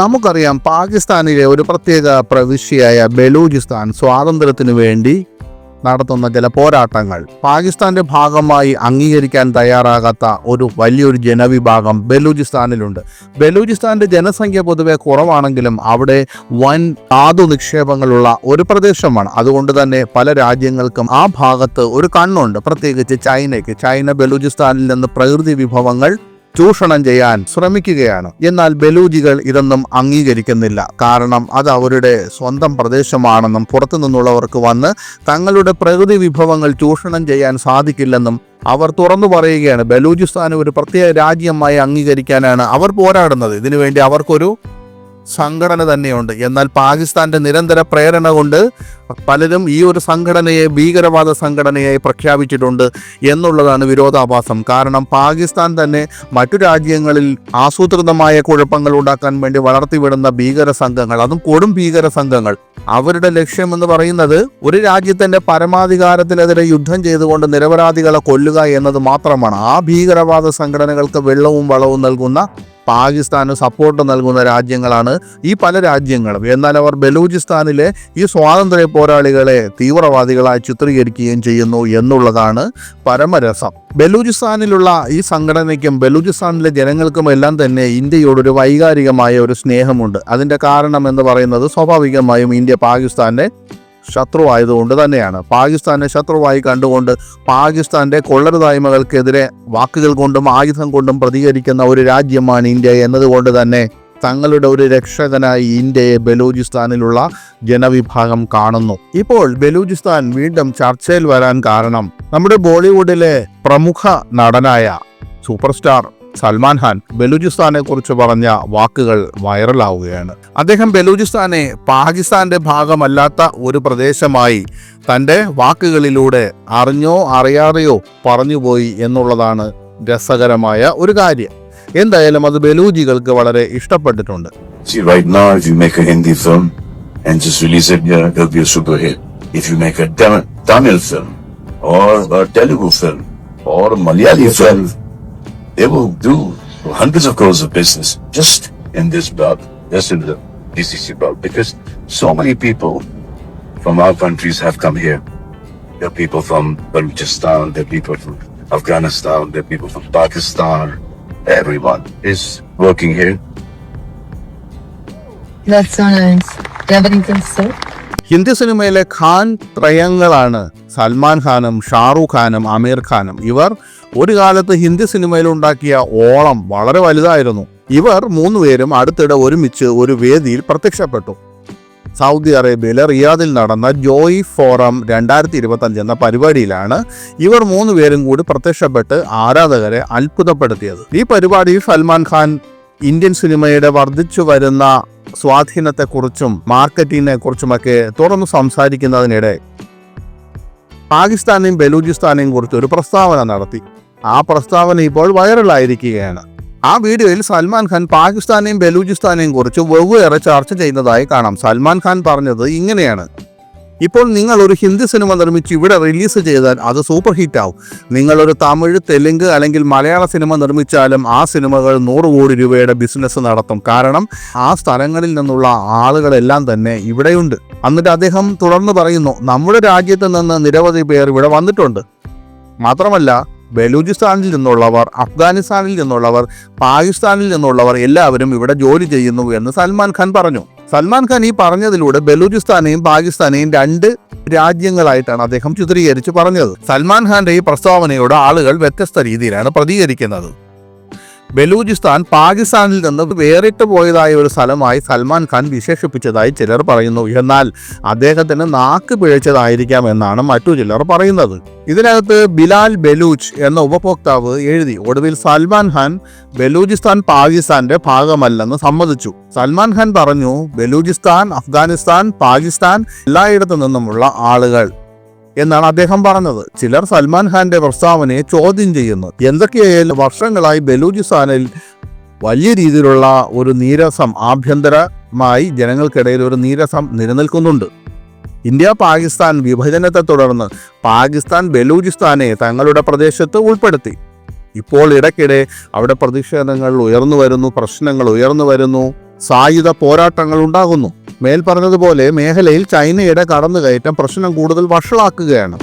നമുക്കറിയാം പാകിസ്ഥാനിലെ ഒരു പ്രത്യേക പ്രവിശ്യയായ ബലൂചിസ്ഥാൻ സ്വാതന്ത്ര്യത്തിനു വേണ്ടി നടത്തുന്ന ചില പോരാട്ടങ്ങൾ. പാകിസ്ഥാന്റെ ഭാഗമായി അംഗീകരിക്കാൻ തയ്യാറാകാത്ത ഒരു വലിയൊരു ജനവിഭാഗം ബലൂചിസ്ഥാനിലുണ്ട്. ബലൂചിസ്ഥാന്റെ ജനസംഖ്യ പൊതുവെ കുറവാണെങ്കിലും അവിടെ വൻ ധാതു നിക്ഷേപങ്ങളുള്ള ഒരു പ്രദേശമാണ്. അതുകൊണ്ട് തന്നെ പല രാജ്യങ്ങൾക്കും ആ ഭാഗത്ത് ഒരു കണ്ണുണ്ട്. പ്രത്യേകിച്ച് ചൈനയ്ക്ക്. ചൈന ബലൂചിസ്ഥാനിൽ നിന്ന് പ്രകൃതി വിഭവങ്ങൾ ചൂഷണം ചെയ്യാൻ ശ്രമിക്കുകയാണ്. എന്നാൽ ബലൂജികൾ ഇതൊന്നും അംഗീകരിക്കുന്നില്ല. കാരണം അത് അവരുടെ സ്വന്തം പ്രദേശമാണെന്നും പുറത്തുനിന്നുള്ളവർക്ക് വന്ന് തങ്ങളുടെ പ്രകൃതി വിഭവങ്ങൾ ചൂഷണം ചെയ്യാൻ സാധിക്കില്ലെന്നും അവർ തുറന്നു പറയുകയാണ്. ബലൂചിസ്ഥാൻ ഒരു പ്രത്യേക രാജ്യമായി അംഗീകരിക്കാനാണ് അവർ പോരാടുന്നത്. ഇതിനുവേണ്ടി അവർക്കൊരു സംഘടന തന്നെയുണ്ട്. എന്നാൽ പാകിസ്ഥാന്റെ നിരന്തര പ്രേരണ കൊണ്ട് പലരും ഈ ഒരു സംഘടനയെ ഭീകരവാദ സംഘടനയായി പ്രഖ്യാപിച്ചിട്ടുണ്ട് എന്നുള്ളതാണ് വിരോധാഭാസം. കാരണം പാകിസ്ഥാൻ തന്നെ മറ്റു രാജ്യങ്ങളിൽ ആസൂത്രിതമായ കുഴപ്പങ്ങൾ ഉണ്ടാക്കാൻ വേണ്ടി വളർത്തിവിടുന്ന ഭീകര സംഘങ്ങൾ അതും കൊടും ഭീകര സംഘങ്ങൾ. അവരുടെ ലക്ഷ്യം എന്ന് പറയുന്നത് ഒരു രാജ്യത്തിന്റെ പരമാധികാരത്തിനെതിരെ യുദ്ധം ചെയ്തുകൊണ്ട് നിരപരാധികളെ കൊല്ലുക എന്നത് മാത്രമാണ്. ആ ഭീകരവാദ സംഘടനകൾക്ക് വെള്ളവും വളവും നൽകുന്ന പാകിസ്ഥാന് സപ്പോർട്ട് നൽകുന്ന രാജ്യങ്ങളാണ് ഈ പല രാജ്യങ്ങളും. എന്നാൽ അവർ ബലൂചിസ്ഥാനിലെ ഈ സ്വാതന്ത്ര്യ പോരാളികളെ തീവ്രവാദികളായി ചിത്രീകരിക്കുകയും ചെയ്യുന്നു എന്നുള്ളതാണ് പരമരസം. ബലൂചിസ്ഥാനിലുള്ള ഈ സംഘടനയ്ക്കും ബലൂചിസ്ഥാനിലെ ജനങ്ങൾക്കും എല്ലാം തന്നെ ഇന്ത്യയോടൊരു വൈകാരികമായ ഒരു സ്നേഹമുണ്ട്. അതിന്റെ കാരണം എന്ന് പറയുന്നത് സ്വാഭാവികമായും ഇന്ത്യ പാകിസ്ഥാനെ ശത്രുവായതുകൊണ്ട് തന്നെയാണ്. പാകിസ്ഥാനെ ശത്രുവായി കണ്ടുകൊണ്ട് പാകിസ്ഥാന്റെ കൊള്ളരുതായ്മകൾക്കെതിരെ വാക്കുകൾ കൊണ്ടും ആയുധം കൊണ്ടും പ്രതികരിക്കുന്ന ഒരു രാജ്യമാണ് ഇന്ത്യ എന്നതുകൊണ്ട് തന്നെ തങ്ങളുടെ ഒരു രക്ഷകനായി ഇന്ത്യയെ ബലൂചിസ്ഥാനിലുള്ള ജനവിഭാഗം കാണുന്നു. ഇപ്പോൾ ബലൂചിസ്ഥാൻ വീണ്ടും ചർച്ചയിൽ വരാൻ കാരണം നമ്മുടെ ബോളിവുഡിലെ പ്രമുഖ നടനായ സൂപ്പർ സ്റ്റാർ സൽമാൻ ഖാൻ ബലൂചിസ്ഥാനെ കുറിച്ച് പറഞ്ഞ വാക്കുകൾ വൈറലാവുകയാണ്. അദ്ദേഹം ബലൂചിസ്ഥാനെ പാകിസ്ഥാന്റെ ഭാഗമല്ലാത്ത ഒരു പ്രദേശമായി തന്റെ വാക്കുകളിലൂടെ അറിഞ്ഞോ അറിയാതെയോ പറഞ്ഞുപോയി എന്നുള്ളതാണ് രസകരമായ ഒരു കാര്യം. എന്തായാലും അത് ബലൂജികൾക്ക് വളരെ ഇഷ്ടപ്പെട്ടിട്ടുണ്ട്. Tamil film or a Telugu film or a Malayali film, they will do hundreds of crores of business just in this belt, just in the GCC belt, because so many people from our countries have come here. There are people from Balochistan, there are people from Afghanistan, there are people from Pakistan. Everyone is working here. That's so nice. Do you have anything to say? Hindi സിനിമയിലെ ഖാൻ ത്രയങ്ങളാണ് സൽമാൻ ഖാനും ഷാറൂഖ് ഖാനും അമീർ ഖാനും ഇവർ ഒരു കാലത്ത് ഹിന്ദി സിനിമയിൽ ഉണ്ടാക്കിയ ഓളം വളരെ വലുതായിരുന്നു. ഇവർ മൂന്നുപേരും അടുത്തിടെ ഒരുമിച്ച് ഒരു വേദിയിൽ പ്രത്യക്ഷപ്പെട്ടു. സൗദി അറേബ്യയിലെ റിയാദിൽ നടന്ന ജോയി ഫോറം രണ്ടായിരത്തി ഇരുപത്തഞ്ച് എന്ന പരിപാടിയിലാണ് ഇവർ മൂന്നുപേരും കൂടി പ്രത്യക്ഷപ്പെട്ട് ആരാധകരെ അത്ഭുതപ്പെടുത്തിയത്. ഈ പരിപാടിയിൽ സൽമാൻ ഖാൻ ഇന്ത്യൻ സിനിമയുടെ വർദ്ധിച്ചു വരുന്ന സ്വാധീനത്തെക്കുറിച്ചും മാർക്കറ്റിനെ കുറിച്ചുമൊക്കെ തുറന്നു സംസാരിക്കുന്നതിനിടെ പാകിസ്ഥാനെയും ബലൂചിസ്ഥാനെയും കുറിച്ച് ഒരു പ്രസ്താവന നടത്തി. ആ പ്രസ്താവന ഇപ്പോൾ വൈറലായിരിക്കുകയാണ്. ആ വീഡിയോയിൽ സൽമാൻ ഖാൻ പാകിസ്ഥാനെയും ബലൂചിസ്ഥാനെയും കുറിച്ച് വെവ്വേറെ ചർച്ച ചെയ്യുന്നതായി കാണാം. സൽമാൻ ഖാൻ പറഞ്ഞത് ഇങ്ങനെയാണ്. ഇപ്പോൾ നിങ്ങൾ ഒരു ഹിന്ദി സിനിമ നിർമ്മിച്ച് ഇവിടെ റിലീസ് ചെയ്താൽ അത് സൂപ്പർ ഹിറ്റ് ആവും നിങ്ങളൊരു തമിഴ് തെലുങ്ക് അല്ലെങ്കിൽ മലയാള സിനിമ നിർമ്മിച്ചാലും ആ സിനിമകൾ നൂറ് കോടി രൂപയുടെ ബിസിനസ് നടത്തും. കാരണം ആ സ്ഥലങ്ങളിൽ നിന്നുള്ള ആളുകളെല്ലാം തന്നെ ഇവിടെയുണ്ട്. എന്നിട്ട് അദ്ദേഹം തുടർന്ന് പറയുന്നു നമ്മുടെ രാജ്യത്ത് നിന്ന് നിരവധി പേർ ഇവിടെ വന്നിട്ടുണ്ട്. മാത്രമല്ല ബലൂചിസ്ഥാനിൽ നിന്നുള്ളവർ അഫ്ഗാനിസ്ഥാനിൽ നിന്നുള്ളവർ പാകിസ്ഥാനിൽ നിന്നുള്ളവർ എല്ലാവരും ഇവിടെ ജോലി ചെയ്യുന്നു എന്ന് സൽമാൻ ഖാൻ പറഞ്ഞു. സൽമാൻ ഖാൻ ഈ പറഞ്ഞതിലൂടെ ബലൂചിസ്ഥാനെയും പാകിസ്ഥാനെയും രണ്ട് രാജ്യങ്ങളായിട്ടാണ് അദ്ദേഹം ചിത്രീകരിച്ച് പറഞ്ഞത്. സൽമാൻ ഖാന്റെ ഈ പ്രസ്താവനയോട് ആളുകൾ വ്യത്യസ്ത രീതിയിലാണ് പ്രതികരിക്കുന്നത്. ബലൂചിസ്ഥാൻ പാകിസ്ഥാനിൽ നിന്ന് വേറിട്ട് പോയതായ ഒരു സ്ഥലമായി സൽമാൻ ഖാൻ വിശേഷിപ്പിച്ചതായി ചിലർ പറയുന്നു. എന്നാൽ അദ്ദേഹത്തിന് നാക്ക് പിഴച്ചതായിരിക്കാം എന്നാണ് മറ്റു ചിലർ പറയുന്നത്. ഇതിനകത്ത് ബിലാൽ ബലൂച്ച് എന്ന ഉപഭോക്താവ് എഴുതി. ഒടുവിൽ സൽമാൻ ഖാൻ ബലൂചിസ്ഥാൻ പാകിസ്ഥാന്റെ ഭാഗമല്ലെന്ന് സമ്മതിച്ചു. സൽമാൻ ഖാൻ പറഞ്ഞു ബലൂചിസ്ഥാൻ അഫ്ഗാനിസ്ഥാൻ പാകിസ്ഥാൻ എല്ലായിടത്തു നിന്നുമുള്ള ആളുകൾ. എന്നാണ് അദ്ദേഹം പറഞ്ഞത്. ചിലർ സൽമാൻ ഖാന്റെ പ്രസ്താവനയെ ചോദ്യം ചെയ്യുന്നു. എന്തൊക്കെയായാലും വർഷങ്ങളായി ബലൂചിസ്ഥാനിൽ വലിയ രീതിയിലുള്ള ഒരു നീരസം ആഭ്യന്തരമായി ജനങ്ങൾക്കിടയിൽ ഒരു നീരസം നിലനിൽക്കുന്നുണ്ട്. ഇന്ത്യ പാകിസ്ഥാൻ വിഭജനത്തെ തുടർന്ന് പാകിസ്ഥാൻ ബലൂചിസ്ഥാനെ തങ്ങളുടെ പ്രദേശത്ത് ഉൾപ്പെടുത്തി. ഇപ്പോൾ ഇടയ്ക്കിടെ അവിടെ പ്രതിഷേധങ്ങൾ ഉയർന്നു വരുന്നു പ്രശ്നങ്ങൾ ഉയർന്നു വരുന്നു സായുധ പോരാട്ടങ്ങൾ ഉണ്ടാകുന്നു. മേൽ പറഞ്ഞതുപോലെ മേഖലയിൽ ചൈനയുടെ കടന്നുകയറ്റം പ്രശ്നം കൂടുതൽ വഷളാക്കുകയാണ്.